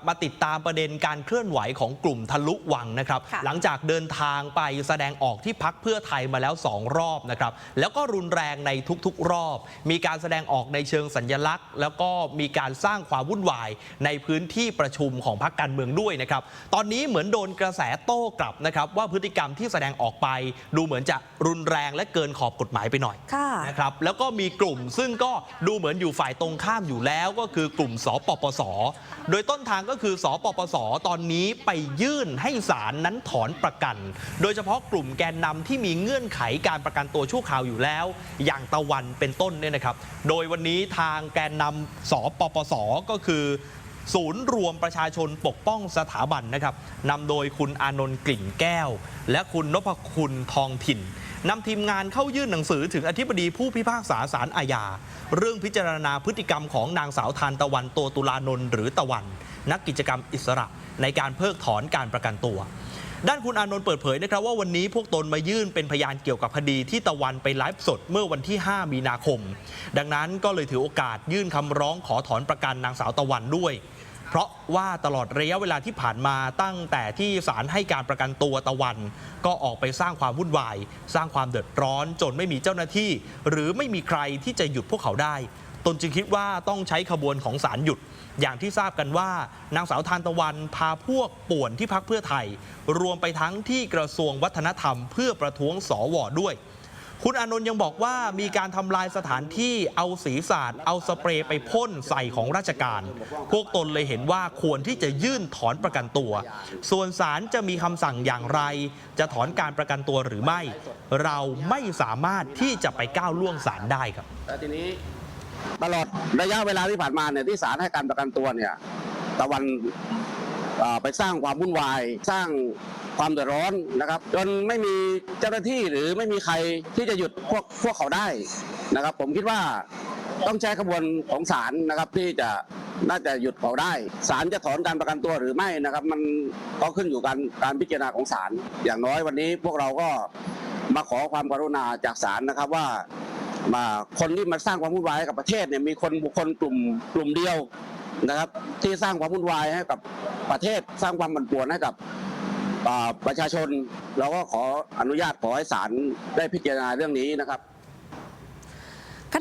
มาติดตามประเด็นการเคลื่อนไหวของกลุ่มทะลุวังนะครับค่ะหลังจากเดินทางไปแสดงออกที่พักเพื่อไทยมาแล้ว 2 รอบนะครับ แล้วก็รุนแรงในทุกๆ รอบ มีการแสดงออกในเชิงสัญญลักษณ์ แล้วก็มีการสร้างความวุ่นวายในพื้นที่ประชุมของพรรคการเมืองด้วยนะครับ ตอนนี้เหมือนโดนกระแสโต้กลับนะครับ ว่าพฤติกรรมที่แสดงออกไป ดูเหมือนจะรุนแรงและเกินขอบกฎหมายไปหน่อยค่ะนะครับแล้วก็มีกลุ่มซึ่งก็ดูเหมือนอยู่ฝ่ายตรงข้ามอยู่แล้ว ก็คือกลุ่มสปปส โดยต้นทางก็คือสปปส ตอนนี้ไปยื่นให้ศาลนั้นถอนประกัน โดยเฉพาะกลุ่มแกนนำที่มีเงื่อนไขการประกันตัวชั่วคราวอยู่แล้ว อย่างตะวันเป็นต้นเนี่ยนะครับ โดยวันนี้ทางแกนนำสปปส ก็คือศูนย์รวมประชาชนปกป้องสถาบันนะครับนำโดยคุณอานนท์กลิ่นแก้ว และคุณนพคุณทองถิ่นนำทีมงานเข้ายื่นหนังสือถึงอธิบดีผู้พิพากษาศาลอาญา เรื่องพิจารณาพฤติกรรมของนางสาวทานตะวันโตตุลานนท์หรือตะวัน นักกิจกรรมอิสระในการเพิกถอนการประกันตัว ด้านคุณอานนท์เปิดเผยนะครับว่าวันนี้พวกตนมายื่นเป็นพยานเกี่ยวกับคดีที่ตะวันไปไลฟ์สดเมื่อวันที่ 5 มีนาคม ดังนั้นก็เลยถือโอกาสยื่นคำร้องขอถอนประกันนางสาวตะวันด้วยเพราะว่าตลอดระยะเวลาที่ผ่านมาตั้งแต่ที่ศาลให้การประกันตัวตะวัน ก็ออกไปสร้างความวุ่นวาย สร้างความเดือดร้อนจนไม่มีเจ้าหน้าที่ หรือไม่มีใครที่จะหยุดพวกเขาได้ ตนจึงคิดว่าต้องใช้ขบวนของศาลหยุด อย่างที่ทราบกันว่านางสาวทานตะวันพาพวกป่วนที่พักเพื่อไทย รวมไปทั้งที่กระทรวงวัฒนธรรม เพื่อประท้วงสวด้วย คุณอานนท์ยังบอกว่ามีการทำลายสถานที่เอาสีสาดเอาสเปรย์ไปพ่นใส่ของราชการ พวกตนเลยเห็นว่าควรที่จะยื่นถอนประกันตัว ส่วนศาลจะมีคำสั่งอย่างไร จะถอนการประกันตัวหรือไม่ เราไม่สามารถที่จะไปก้าวล่วงศาลได้ครับแล้วทีนี้ ตลอดระยะเวลาที่ผ่านมาเนี่ยที่ศาลให้การประกันตัวเนี่ยตะวันไปสร้างความวุ่นวาย สร้างความเดือดร้อนนะครับ จนไม่มีเจ้าหน้าที่หรือไม่มีใครที่จะหยุดพวกพวกเขาได้นะครับ ผมคิดว่าต้องใช้ขบวนของศาลนะครับที่จะน่าจะหยุดเขาได้ศาลจะถอนการประกันตัวหรือไม่นะครับ มันก็ขึ้นอยู่การการพิจารณาของศาลอย่างน้อยวันนี้พวกเราก็มาขอความกรุณาจากศาลนะครับว่า คนที่มาสร้างความวุ่นวายกับประเทศเนี่ยมีคนบุคคลกลุ่มกลุ่มเดียวนะครับ ที่สร้างความวุ่นวายให้กับประเทศสร้างความบั่นป่วนให้กับประชาชนเราก็ขออนุญาตขอให้ศาลได้พิจารณาเรื่องนี้นะครับ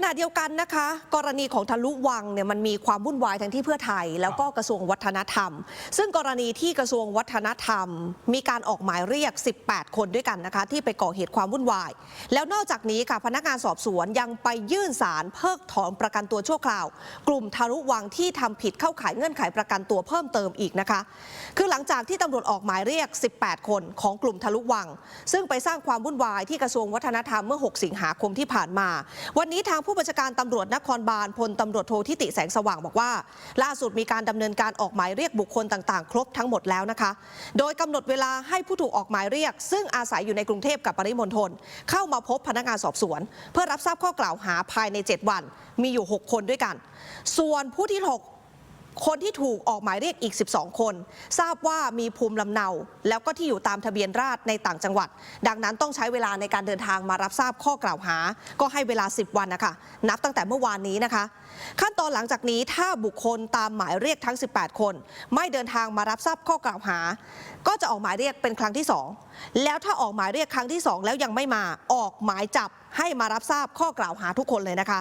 ณะเดียวกันนะคะ กรณีของทะลุวังเนี่ยมันมีความวุ่นวายทั้งที่เพื่อไทย แล้วก็กระทรวงวัฒนธรรม ซึ่งกรณีที่กระทรวงวัฒนธรรม มีการออกหมายเรียก 18 คนด้วยกันนะคะ ที่ไปก่อเหตุความวุ่นวาย แล้วนอกจากนี้ค่ะพนักงานสอบสวนยังไปยื่นสารเพิกถอนประกันตัวชั่วคราว กลุ่มทะลุวังที่ทำผิดเข้าข่ายเงื่อนไขประกันตัวเพิ่มเติมอีกนะคะ คือหลังจากที่ตำรวจออกหมายเรียก 18 คนของกลุ่มทะลุวัง ซึ่งไปสร้างความวุ่นวายที่กระทรวงวัฒนธรรมเมื่อ 6 สิงหาคมที่ผ่านมา วันนี้ทางผู้บัญชาการตำรวจนครบาลพลตำรวจโททิติแสงสว่างบอกว่า ล่าสุดมีการดำเนินการออกหมายเรียกบุคคลต่างๆ ครบทั้งหมดแล้วนะคะ โดยกำหนดเวลาให้ผู้ถูกออกหมายเรียก ซึ่งอาศัยอยู่ในกรุงเทพกับปริมณฑลเข้ามาพบพนักงานสอบสวน เพื่อรับทราบข้อกล่าวหาภายใน 7 วัน มีอยู่ 6 คนด้วยกัน ส่วนผู้ที่6 คนที่ถูกออกหมายเรียกอีก 12 คน ทราบว่ามีภูมิลำเนา แล้วก็ที่อยู่ตามทะเบียนราษฎรในต่างจังหวัด ดังนั้นต้องใช้เวลาในการเดินทางมารับทราบข้อกล่าวหา ก็ให้เวลา 10 วันนะคะนับตั้งแต่เมื่อวานนี้นะคะ ขั้นตอนหลังจากนี้ถ้าบุคคลตามหมายเรียกทั้ง 18 คน ไม่เดินทางมารับทราบข้อกล่าวหา ก็จะออกหมายเรียกเป็นครั้งที่ 2 แล้วถ้าออกหมายเรียกครั้งที่ 2 แล้วยังไม่มาออกหมายจับ ให้มารับทราบข้อกล่าวหาทุกคนเลยนะคะ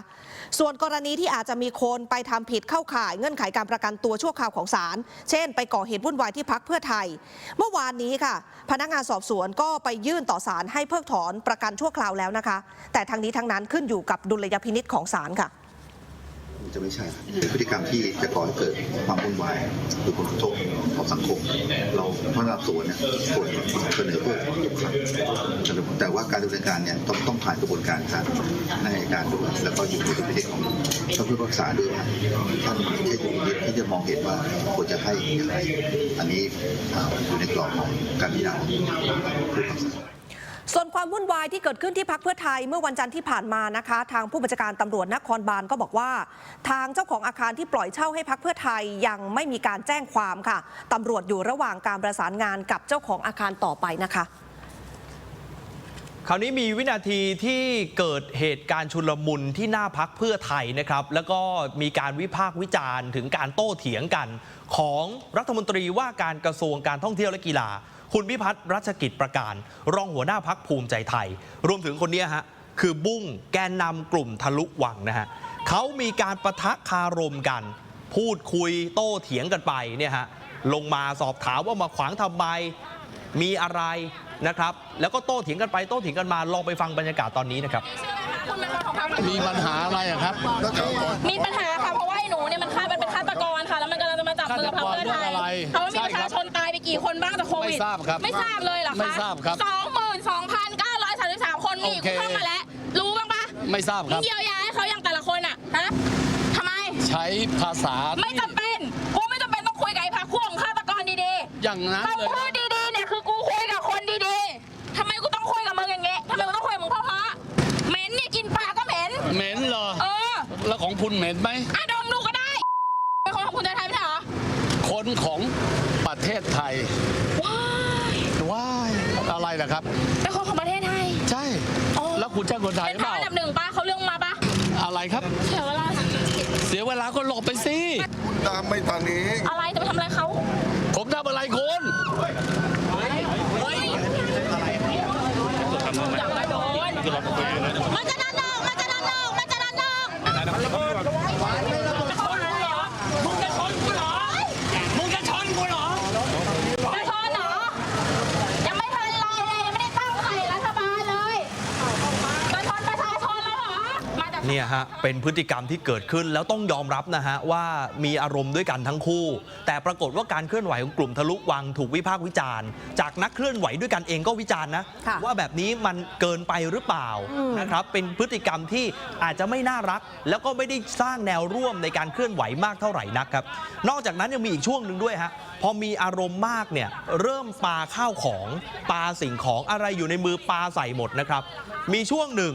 ส่วนกรณีที่อาจจะมีคนไปทำผิดเข้าข่ายเงื่อนไขการประกันตัวชั่วคราวของศาลเช่น ไปก่อเหตุวุ่นวายที่พักเพื่อไทย เมื่อวานนี้ค่ะ พนักงานสอบสวนก็ไปยื่นต่อศาลให้เพิกถอนประกันชั่วคราวแล้วนะคะ แต่ทั้งนี้ทั้งนั้นขึ้นอยู่กับดุลยพินิษของศาลค่ะ จะไม่ใช่เป็นพฤติกรรมที่จะก่อให้เกิดความวุ่นวายหรือผลกระทบต่อสังคม เราพนักงานสวนเนี่ยควรเสนอเพื่อทุกครั้งแต่ว่าการดำเนินการเนี่ยต้องต้องผ่านกระบวนการทางในการด้วยแล้วก็อยู่ในดุลพินิจของท่านผู้พิพากษาด้วยท่านใช้ดุลพินิจที่จะมองเห็นว่าควรจะให้อย่างไรอันนี้อยู่ในกรอบของการพิจารณาของผู้พิพากษา ส่วนความวุ่นวายที่เกิดขึ้นที่พักเพื่อไทยเมื่อวันจันทร์ที่ผ่านมานะคะ ทางผู้บัญชาการตำรวจนครบาลก็บอกว่า ทางเจ้าของอาคารที่ปล่อยเช่าให้พักเพื่อไทยยังไม่มีการแจ้งความค่ะตำรวจอยู่ระหว่างการประสานงานกับเจ้าของอาคารต่อไปนะคะ คราวนี้มีวินาทีที่เกิดเหตุการณ์ชุลมุนที่หน้าพักเพื่อไทยนะครับ แล้วก็มีการวิพากษ์วิจารณ์ ถึงการโต้เถียงกันของรัฐมนตรีว่าการกระทรวงการท่องเที่ยวและกีฬา คุณพิพัฒน์รัชกิจประการ รองหัวหน้าพักภูมิใจไทย รวมถึงคนเนี้ยฮะคือบุ้งแกนนำกลุ่มทะลุวังนะฮะเขามีการประทะคารมกัน พูดคุยโต้เถียงกันไปเนี่ยฮะลงมาสอบถามว่ามาขวางทำไมมีอะไรนะครับ แล้วก็โต้เถียงกันไปโต้เถียงกันมาลองไปฟังบรรยากาศตอนนี้นะครับคุณเป็นคนของพรรคมีปัญหาอะไรอะครับ มีปัญหาค่ะเพราะว่าไอ้หนูเนี่ยมันฆ่า จะมาจับมือกับพรรคเพื่อไทยฆาตกรเรื่องอะไรเพราะว่ามีใช่ประครัชาบชนตายไปกี่คนบ้างจากโควิด ไม่ทราบครับไม่ทราบเลยเหรอคะไม่ทราบครับ สองหมื่นสองพันเก้าร้อยสามสิบสามคนนี่โอเคเข้ามาแล้ว รู้บ้างปะไม่ทราบมึครังบเยียวยาให้เขาอย่างแต่ละคนอะฮะทำไม ใช้ภาษาไม่ที่จำเป็นกูไม่จำเป็นต้องคุยกับไอ้พรรคพวกของฆาตกรดีๆ อย่างนั้นคำเลยพูดดีๆเนี่ยคือกูคุยกับคนดีๆทำไมกูต้องคุยกับมึงอย่างเงี้ยทำไมกูต้องคุยกับมึงเพราะเพราะเหม็นเนี่ยกินปลาก็เหม็น เหม็นเหรอ เออ แล้วของคุณเหม็นไหมอะ นของประเทศไทยว้ายว้ายอะไรล่ะครับ เป็นคนของประเทศไทย ใช่ อ๋อ แล้วคุณใช่คนไทยเป็นหรือพรเปรคล่าอันดับหนึ่งป้าเขาเรื่องมาป้าอะไรครับ เสียเวลาเสียเวลาก็หลบไปสิ ตามไม่ทันเอง อะไรจะไปทำอะไรเขา ผมทำอะไรคุณ อย่ามาโดนมันจะดันนอกมันจะดันนอกมันจะดันนอกมึงจะชนกูเหรอ มึงจะชนกูเหรอ จะชนเหรอ ยังไม่ทันไรเลยยังไม่ได้ตั้งไข่รัฐบาลเลยจะชนประชาชนแล้วเหรอ มาจาก เนี่ยฮะเป็นพฤติกรรมที่เกิดขึ้นแล้วต้องยอมรับนะฮะว่ามีอารมณ์ด้วยกันทั้งคู่ แต่ปรากฏว่าการเคลื่อนไหวของกลุ่มทะลุวังถูกวิพากษ์วิจารณ์ จากนักเคลื่อนไหวด้วยกันเองก็วิจารณ์นะค่ะว่าแบบนี้มันเกินไปหรือเปล่าอืมนะครับเป็นพฤติกรรมที่อาจจะไม่น่ารัก แล้วก็ไม่ได้สร้างแนวร่วมในการเคลื่อนไหวมากเท่าไหร่นักครับนอกจากนั้นยังมีอีกช่วงหนึ่งด้วยฮะพอมีอารมณ์มากเนี่ยเริ่มปาข้าวของปาสิ่งของอะไรอยู่ในมือปาใส่หมดนะครับมีช่วงหนึ่ง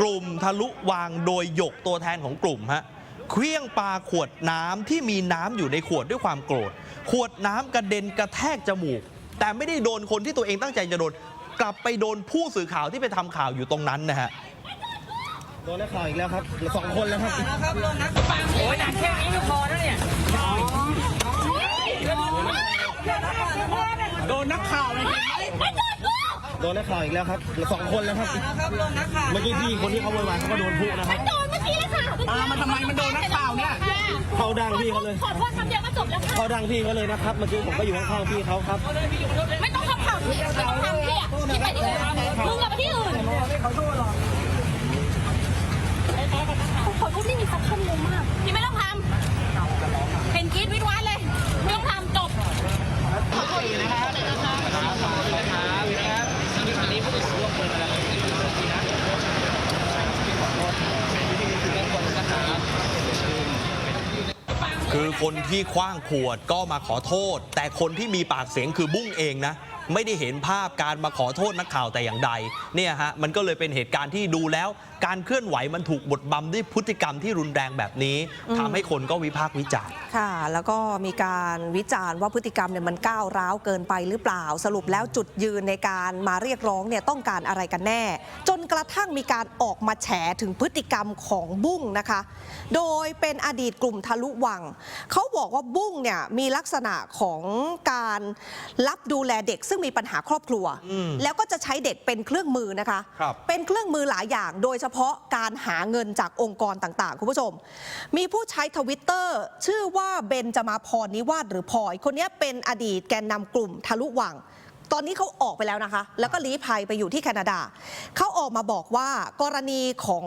กลุ่มทะลุวางโดยหยกตัวแทนของกลุ่มฮะเคลี้ยงปาขวดน้ำที่มีน้ำอยู่ในขวดด้วยความโกรธ ขวดน้ำกระเด็นกระแทกจมูก แต่ไม่ได้โดนคนที่ตัวเองตั้งใจจะโดน กลับไปโดนผู้สื่อข่าวที่ไปทำข่าวอยู่ตรงนั้นนะฮะโดนนักข่าวอีกแล้วครับสองคนแล้วครับโดนนักข่าวเลย โดนนักข่าวอีกแล้วครับสองคนแล้วครับเมื่อกี้พี่คนที่เขาโวยวายเขาก็โดนพุนะครับโดนเมื่อกี้เลยค่ะอ่ามันทำไมมันโดนนักข่าวเนี่ยเขาดังพี่เขาเลย ขอโทษคำเดียวก็จบแล้วค่ะ เขาดังพี่เขาเลยนะครับ เมื่อกี้ผมก็อยู่ข้างๆพี่เขาครับ ไม่ต้องทำข่าวพี่ไม่ต้องทำพี่อะพี่ไปที่อื่นมึงกับไปที่อื่นขอโทษไม่มีสักคำเลยมากพี่ไม่ต้องทำเห็นกรีดวิทย์วัดเลยไม่ต้องทำจบ คนที่คว้างขวดก็มาขอโทษ แต่คนที่มีปากเสียงคือบุ้งเองนะ ไม่ได้เห็นภาพการมาขอโทษนักข่าวแต่อย่างใดเนี่ยฮะมันก็เลยเป็นเหตุการณ์ที่ดูแล้ว การเคลื่อนไหวมันถูกบดบังด้วยพฤติกรรมที่รุนแรงแบบนี้ทำให้คนก็วิพากษ์วิจารณ์ค่ะ แล้วก็มีการวิจารณ์ว่าพฤติกรรมเนี่ยมันก้าวร้าวเกินไปหรือเปล่า สรุปแล้วจุดยืนในการมาเรียกร้องเนี่ยต้องการอะไรกันแน่ จนกระทั่งมีการออกมาแฉถึงพฤติกรรมของบุ้งนะคะ โดยเป็นอดีตกลุ่มทะลุวัง เขาบอกว่าบุ้งเนี่ยมีลักษณะของการรับดูแลเด็กซึ่งมีปัญหาครอบครัวอืมแล้วก็จะใช้เด็กเป็นเครื่องมือนะคะครับเป็นเครื่องมือหลายอย่าง โดยเฉพาะการหาเงินจากองค์กรต่างๆ คุณผู้ชม มีผู้ใช้ทวิตเตอร์ชื่อว่าเบนจมาพรนิวาสหรือพลอย คนนี้เป็นอดีตแกนนำกลุ่มทะลุวังตอนนี้เขาออกไปแล้วนะคะ แล้วก็ลี้ภัยไปอยู่ที่แคนาดา เขาออกมาบอกว่ากรณีของ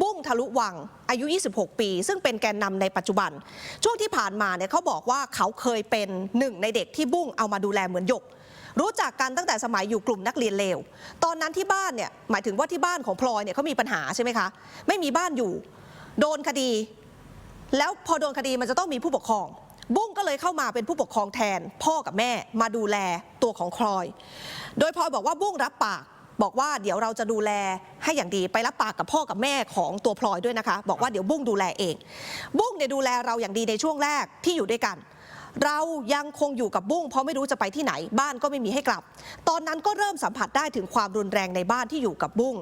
บุ้งทะลุวัง อายุ 26 ปี ซึ่งเป็นแกนนำในปัจจุบัน ช่วงที่ผ่านมาเนี่ยเขาบอกว่าเขาเคยเป็นหนึ่งในเด็กที่บุ้งเอามาดูแลเหมือนหยก รู้จักกันตั้งแต่สมัยอยู่กลุ่มนักเรียนเลว ตอนนั้นที่บ้านเนี่ยหมายถึงว่าที่บ้านของพลอยเนี่ยเขามีปัญหาใช่ไหมคะ ไม่มีบ้านอยู่ โดนคดี แล้วพอโดนคดีมันจะต้องมีผู้ปกครอง บุ้งก็เลยเข้ามาเป็นผู้ปกครองแทน พ่อกับแม่มาดูแลตัวของพลอย โดยพลอยบอกว่าบุ้งรับปากบอกว่าเดี๋ยวเราจะดูแลให้อย่างดีไปรับปากกับพ่อกับแม่ของตัวพลอยด้วยนะคะ บอกว่าเดี๋ยวบุ้งดูแลเอง บุ้งเนี่ยดูแลเราอย่างดีในช่วงแรกที่อยู่ด้วยกัน เรายังคงอยู่กับบุ้งเพราะไม่รู้จะไปที่ไหน บ้านก็ไม่มีให้กลับ ตอนนั้นก็เริ่มสัมผัสได้ถึงความรุนแรงในบ้านที่อยู่กับบุ้ง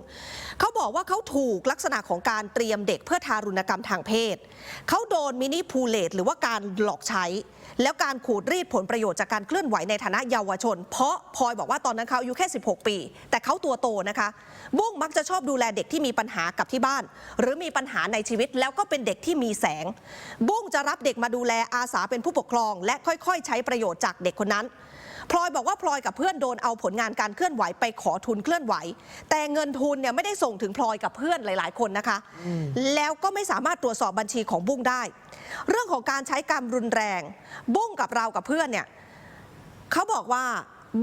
เขาบอกว่าเขาถูกลักษณะของการเตรียมเด็กเพื่อทารุณกรรมทางเพศเขาโดนมินิพูเลตหรือว่าการหลอกใช้ แล้วการขูดรีดผลประโยชน์จากการเคลื่อนไหวในฐานะเยาวชน เพราะพลอยบอกว่าตอนนั้นเขาอายุแค่ 16 ปี แต่เขาตัวโตนะคะ บุ้งมักจะชอบดูแลเด็กที่มีปัญหากับที่บ้าน หรือมีปัญหาในชีวิตแล้วก็เป็นเด็กที่มีแสง บุ้งจะรับเด็กมาดูแลอาสาเป็นผู้ปกครอง และค่อยๆ ใช้ประโยชน์จากเด็กคนนั้น พลอยบอกว่าพลอยกับเพื่อนโดนเอาผลงานการเคลื่อนไหวไปขอทุนเคลื่อนไหว แต่เงินทุนเนี่ยไม่ได้ส่งถึงพลอยกับเพื่อนหลาย ๆ คนนะคะ แล้วก็ไม่สามารถตรวจสอบบัญชีของบุ้งได้ เรื่องของการใช้การรุนแรง บุ้งกับเรากับเพื่อนเนี่ยเขาบอกว่า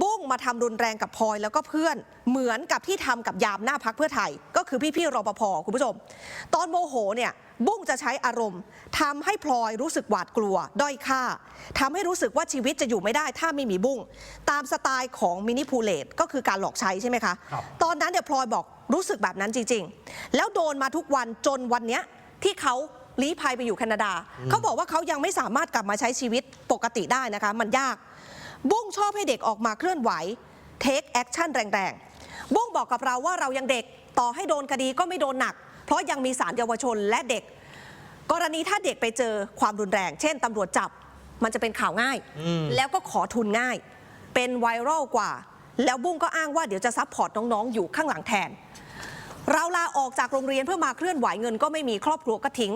บุ้งมาทำรุนแรงกับพลอยแล้วก็เพื่อนเหมือนกับที่ทำกับยามหน้าพักเพื่อไทย ก็คือพี่ๆรปภคุณผู้ชม ตอนโมโหเนี่ยบุ้งจะใช้อารมณ์ทำให้พลอยรู้สึกหวาดกลัว ด้อยค่าทำให้รู้สึกว่าชีวิตจะอยู่ไม่ได้ถ้าไม่มีบุ้งตามสไตล์ของมินิพูเลตก็คือการหลอกใช้ใช่ไหมคะครับตอนนั้นเนี่ยพลอยบอกรู้สึกแบบนั้นจริง ๆ แล้วโดนมาทุกวันจนวันเนี้ยที่เขาลี้ภัยไปอยู่แคนาดา เขาบอกว่าเขายังไม่สามารถกลับมาใช้ชีวิตปกติได้นะคะ มันยาก บุ้งชอบให้เด็กออกมาเคลื่อนไหวเทคแอคชั่นแรงๆ บุ้งบอกกับเราว่าเรายังเด็กต่อให้โดนคดีก็ไม่โดนหนัก เพราะยังมีสารเยาวชนและเด็ก กรณีถ้าเด็กไปเจอความรุนแรง เช่นตำรวจจับมันจะเป็นข่าวง่าย แล้วก็ขอทุนง่าย เป็นไวรัลกว่า แล้วบุ้งก็อ้างว่าเดี๋ยวจะซัพพอร์ตน้องๆ อยู่ข้างหลังแทน เราลาออกจากโรงเรียนเพื่อมาเคลื่อนไหวเงินก็ไม่มีครอบครัวก็ทิ้ง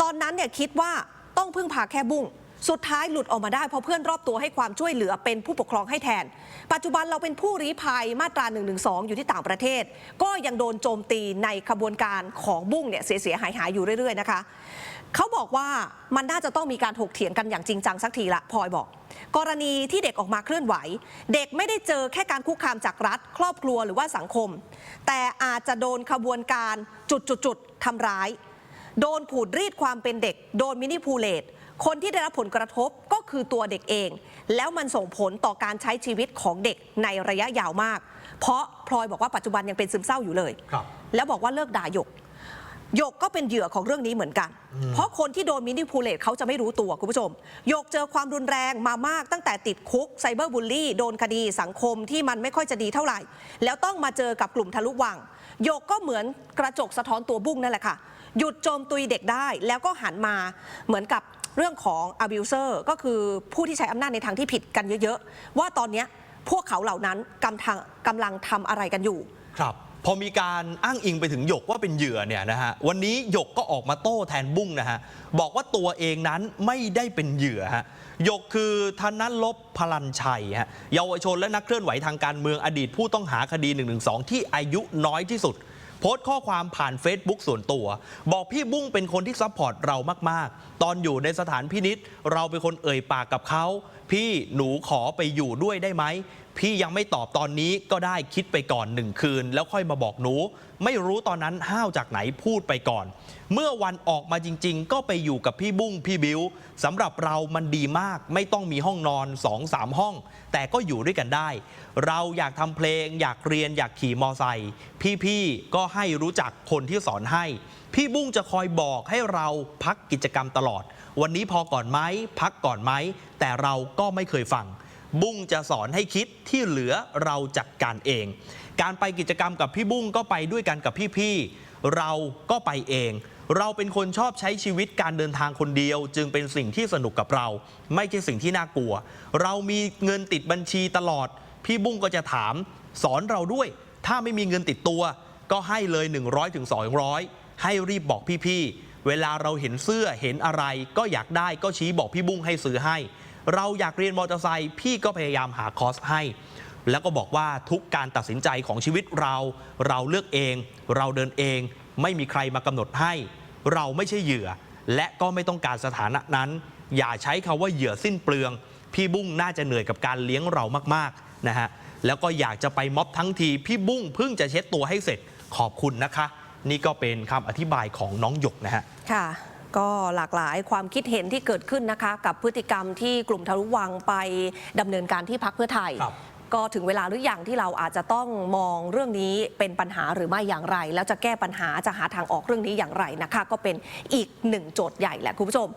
ตอนนั้นเนี่ยคิดว่าต้องพึ่งพาแค่บุ้ง สุดท้ายหลุดออกมาได้เพราะเพื่อนรอบตัวให้ความช่วยเหลือเป็นผู้ปกครองให้แทน ปัจจุบันเราเป็นผู้ลี้ภัยมาตรา1นึอยู่ที่ต่างประเทศ ก็ยังโดนโจมตีในขบวนการของบุ้งเนี่ยเสียหายหายอยู่เรื่อยๆนะคะเขาบอกว่ามันน่าจะต้องมีการถกเถียงกันอย่างจริงจังสักทีละพลอยบอก กรณีที่เด็กออกมาเคลื่อนไหว เด็กไม่ได้เจอแค่การคุกคามจากรัฐ ครอบครัวหรือว่าสังคม แต่อาจจะโดนขบวนการจุดๆๆทำร้าย โดนผูดรีดความเป็นเด็ก โดนมินิพูเลต คนที่ได้รับผลกระทบก็คือตัวเด็กเอง แล้วมันส่งผลต่อการใช้ชีวิตของเด็กในระยะยาวมาก เพราะพลอยบอกว่าปัจจุบันยังเป็นซึมเศร้าอยู่เลยครับแล้วบอกว่าเลิกด่าหยกหยกก็เป็นเหยื่อของเรื่องนี้เหมือนกัน เพราะคนที่โดนมินิพูเลตเขาจะไม่รู้ตัวคุณผู้ชมหยกเจอความรุนแรงมามากตั้งแต่ติดคุกไซเบอร์บูลลี่โดนคดีสังคมที่มันไม่ค่อยจะดีเท่าไหร่ แล้วต้องมาเจอกับกลุ่มทะลุวังหยกก็เหมือนกระจกสะท้อนตัวบุ้งนั่นแหละค่ะ หยุดโจมตุยเด็กได้แล้วก็หันมาเหมือนกับ เรื่องของ abuser ก็คือผู้ที่ใช้อำนาจในทางที่ผิดกันเยอะๆ ว่าตอนนี้พวกเขาเหล่านั้นกำลังกำลังทำอะไรกันอยู่ ครับพอมีการอ้างอิงไปถึงหยกว่าเป็นเหยื่อเนี่ยนะฮะวันนี้หยกก็ออกมาโต้แทนบุ้งนะฮะบอกว่าตัวเองนั้นไม่ได้เป็นเหยื่อฮะหยกคือธนลบพลันชัยฮะเยาวชนและนักเคลื่อนไหวทางการเมืองอดีตผู้ต้องหาคดี112ที่อายุน้อยที่สุด โพสต์ข้อความผ่าน Facebook ส่วนตัว บอกพี่บุ้งเป็นคนที่ซัพพอร์ตเรามาก ๆ ตอนอยู่ในสถานพินิษเราเป็นคนเอ่ยปากกับเขา พี่หนูขอไปอยู่ด้วยได้ไหมพี่ยังไม่ตอบตอนนี้ก็ได้คิดไปก่อนหนึ่งคืน แล้วค่อยมาบอกหนู ไม่รู้ตอนนั้นห้าวจากไหนพูดไปก่อน เมื่อวันออกมาจริง ๆ ก็ไปอยู่กับพี่บุ้งพี่บิวสำหรับเรามันดีมาก ไม่ต้องมีห้องนอน2อสามห้อง แต่ก็อยู่ด้วยกันได้ เราอยากทำเพลง อยากเรียนอยากขี่มอไซค์พี่ๆก็ให้รู้จักคนที่สอนให้ พี่บุ้งจะคอยบอกให้เราพักกิจกรรมตลอด วันนี้พอก่อนไหมพักก่อนไหมแต่เราก็ไม่เคยฟัง บุ้งจะสอนให้คิดที่เหลือเราจัดการเอง การไปกิจกรรมกับพี่บุ้งก็ไปด้วยกันกับพี่ๆเราก็ไปเอง เราเป็นคนชอบใช้ชีวิตการเดินทางคนเดียว จึงเป็นสิ่งที่สนุกกับเรา ไม่ใช่สิ่งที่น่ากลัว เรามีเงินติดบัญชีตลอด พี่บุ้งก็จะถาม สอนเราด้วย ถ้าไม่มีเงินติดตัว ก็ให้เลย 100ถึง200 ให้รีบบอกพี่ๆเวลาเราเห็นเสื้อเห็นอะไรก็อยากได้ก็ชี้บอกพี่บุ้งให้ซื้อให้ เราอยากเรียนมอเตอร์ไซค์พี่ก็พยายามหาคอร์สให้ แล้วก็บอกว่าทุกการตัดสินใจของชีวิตเรา เราเลือกเอง เราเดินเอง ไม่มีใครมากำหนดให้ เราไม่ใช่เหยื่อ และก็ไม่ต้องการสถานะนั้น อย่าใช้คาว่าเหยื่อสิ้นเปลือง พี่บุ้งน่าจะเหนื่อยกับการเลี้ยงเรามากๆนะฮะแล้วก็อยากจะไปม็อบทั้งที พี่บุ้งเพิ่งจะเช็ดตัวให้เสร็จขอบคุณนะคะ นี่ก็เป็นคำอธิบายของน้องหยกนะฮะค่ะ ก็หลากหลายความคิดเห็นที่เกิดขึ้นนะคะ กับพฤติกรรมที่กลุ่มทะลุวังไปดำเนินการที่พักเพื่อไทยครับก็ถึงเวลาหรือยังที่เราอาจจะต้องมองเรื่องนี้เป็นปัญหาหรือไม่อย่างไร แล้วจะแก้ปัญหาจะหาทางออกเรื่องนี้อย่างไรนะคะ ก็เป็นอีกหนึ่งโจทย์ใหญ่แหละคุณผู้ชม